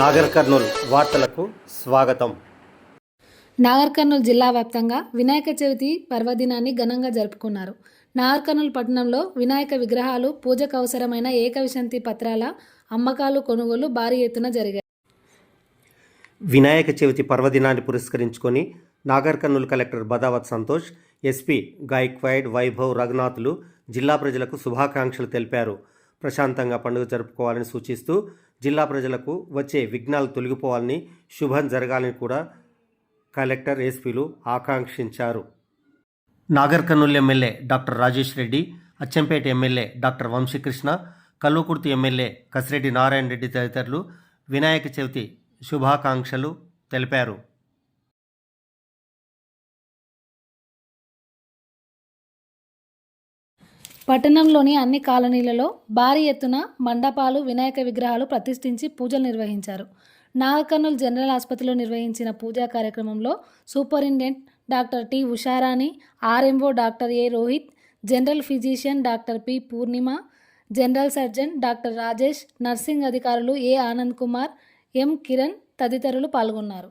నాగర్ కర్నూల్ వార్తలకు స్వాగతం. నాగర్ కర్నూలు జిల్లా వ్యాప్తంగా వినాయక చవితి పర్వదినాన్ని ఘనంగా జరుపుకున్నారు. నాగర్ కర్నూలు పట్టణంలో వినాయక విగ్రహాలు పూజకు అవసరమైన ఏకవిశంతి పత్రాల అమ్మకాలు కొనుగోలు భారీ ఎత్తున జరిగాయి. వినాయక చవితి పర్వదినాన్ని పురస్కరించుకొని నాగర్ కర్నూల్ కలెక్టర్ బదావత్ సంతోష్ ఎస్పీ గాయక్వాడ్ వైభవ్ రఘునాథ్లు జిల్లా ప్రజలకు శుభాకాంక్షలు తెలిపారు. ప్రశాంతంగా పండుగ జరుపుకోవాలని సూచిస్తూ జిల్లా ప్రజలకు వచ్చే విఘ్నాలు తొలగిపోవాలని శుభం జరగాలని కూడా కలెక్టర్ ఎస్పీలు ఆకాంక్షించారు. Nagar Kurnool MLA doctor Rajesh Reddy Achampet MLA doctor Vamshikrishna Kalwakurthy MLA Kasireddy Narayana Reddy తదితరులు వినాయక చవితి శుభాకాంక్షలు తెలిపారు. పట్టణంలోని అన్ని కాలనీలలో భారీ ఎత్తున మండపాలు వినాయక విగ్రహాలు ప్రతిష్ఠించి పూజలు నిర్వహించారు. నాగకర్నూలు జనరల్ ఆసుపత్రిలో నిర్వహించిన పూజా కార్యక్రమంలో superintendent doctor T Usharani RMO doctor A Rohit general physician doctor P Purnima general surgeon doctor Rajesh nursing అధికారులు ఏ ఆనంద్ కుమార్ ఎం కిరణ్ తదితరులు పాల్గొన్నారు.